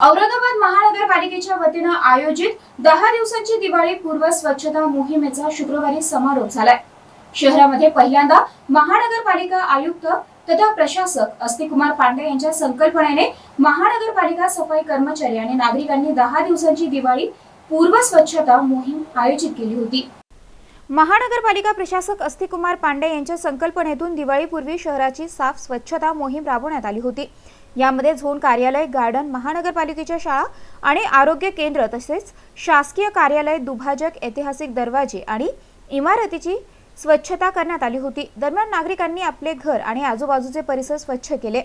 औरंगाबाद महानगरपालिकेच्या वतीनं आयोजित दहा दिवसांची दिवाळी पूर्व स्वच्छता मोहिमेचा शुक्रवारी समारोप झालाय. शहरामध्ये पहिल्यांदा महानगरपालिका आयुक्त तथा प्रशासक अस्तिकुमार पांडे यांच्या संकल्पनेने महानगरपालिका सफाई कर्मचारी आणि नागरिकांनी दहा दिवसांची दिवाळी पूर्व स्वच्छता मोहीम आयोजित केली होती. महानगरपालिका प्रशासक अस्थिकुमार पांडे यांच्या संकल्पनेतून दिवाळीपूर्वी शहराची साफ स्वच्छता मोहीम राबवण्यात आली होती. यामध्ये झोन कार्यालय गार्डन महानगरपालिकेच्या शाळा आणि आरोग्य केंद्र तसेच शासकीय कार्यालय दुभाजक ऐतिहासिक दरवाजे आणि इमारतीची स्वच्छता करण्यात आली होती. दरम्यान नागरिकांनी आपले घर आणि आजूबाजूचे परिसर स्वच्छ केले.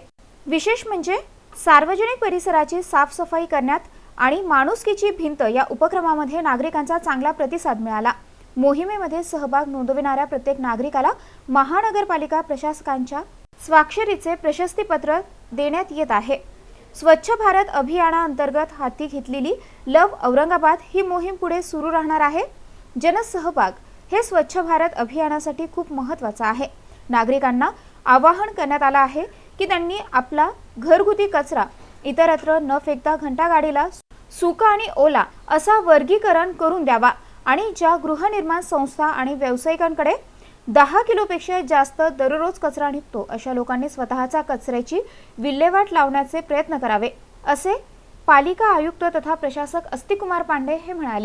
विशेष म्हणजे सार्वजनिक परिसराची साफसफाई करण्यात आणि माणुसकीची भिंत या उपक्रमामध्ये नागरिकांचा चांगला प्रतिसाद मिळाला. मोहिमेमध्ये सहभाग नोंदविणाऱ्या प्रत्येक नागरिकाला महानगरपालिका प्रशासकांच्या स्वाक्षरीचे प्रशस्तीपत्र देण्यात येत आहे. स्वच्छ भारत अभियानाअंतर्गत हाती घेतलेली लव औरंगाबाद ही मोहीम पुढे सुरू राहणार आहे. जनसहभाग हे स्वच्छ भारत अभियानासाठी खूप महत्त्वाचं आहे. नागरिकांना आवाहन करण्यात आलं आहे की त्यांनी आपला घरगुती कचरा इतरत्र न फेकता घंटागाडीला सुका आणि ओला असा वर्गीकरण करून द्यावा. आणि ज्या गृहनिर्माण संस्था आणि व्यावसायिकांकडे दहा किलोपेक्षा जास्त दररोज कचरा निघतो अशा लोकांनी स्वतःचा कचऱ्याची विल्हेवाट लावण्याचे प्रयत्न करावे असे पालिका आयुक्त तथा प्रशासक अस्तिकुमार पांडे हे म्हणाले.